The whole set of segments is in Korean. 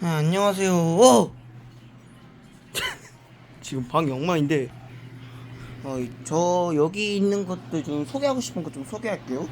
네, 안녕하세요. 오! 지금 방 영마인데, 어, 저 여기 있는 것들 좀 소개하고 싶은 것좀 소개할게요.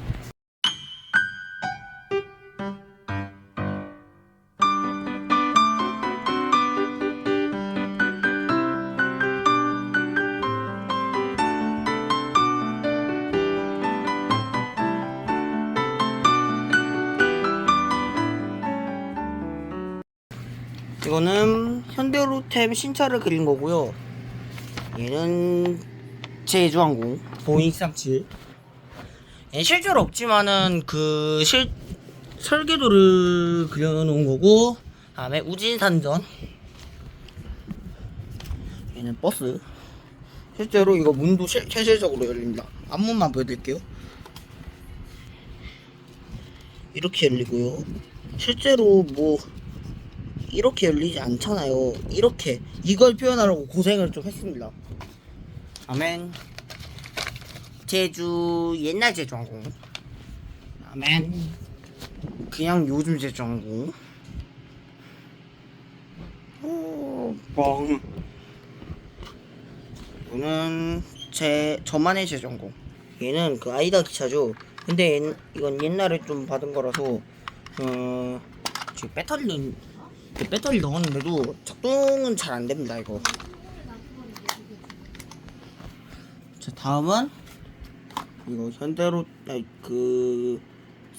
이거는 현대로템 신차를 그린 거고요. 얘는 제주항공 보잉 337. 얘 실제로 없지만은 그 실 설계도를 그려놓은 거고, 다음에 우진산전. 얘는 버스. 실제로 이거 문도 실, 실질적으로 열립니다. 앞문만 보여드릴게요. 이렇게 열리고요. 실제로 뭐 이렇게 열리지 않잖아요. 이렇게 이걸 표현하려고 고생을 좀 했습니다. 아멘. 제주 옛날 제주항공. 아멘. 그냥 요즘 제주항공. 오, 뻥. 이거는 제 저만의 제주항공. 얘는 그 아이다 기차죠. 근데 얘, 이건 옛날에 좀 받은 거라서 어 지금 배터리는 그 배터리 넣었는데도 작동은 잘 안 됩니다 이거. 자 다음은 이거 현대로 아니, 그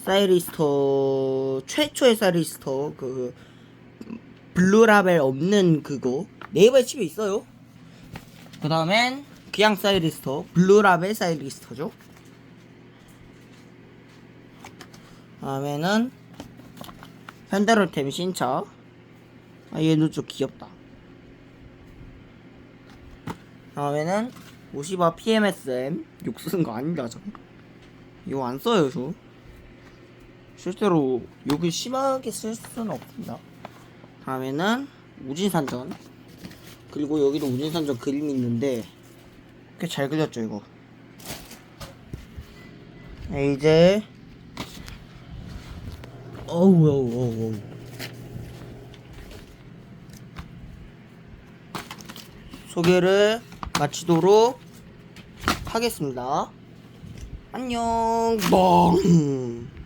사이리스터 최초의 사이리스터 그 블루라벨 없는 그거 네이버에 칩에 있어요. 그 다음엔 그냥 사이리스터 블루라벨 사이리스터죠. 다음에는 현대로템 신차 아 얘도 좀 귀엽다. 다음에는 50화 PMSM 욕 쓰는 거 아닌가 저. 이거 안 써요 저. 실제로 욕을 심하게 쓸 수는 없습니다. 다음에는 우진산전. 그리고 여기도 우진산전 그림이 있는데 꽤 잘 그렸죠 이거. 네, 이제 어우 어우 어우 어우 소개를 마치도록 하겠습니다. 안녕. 뻥.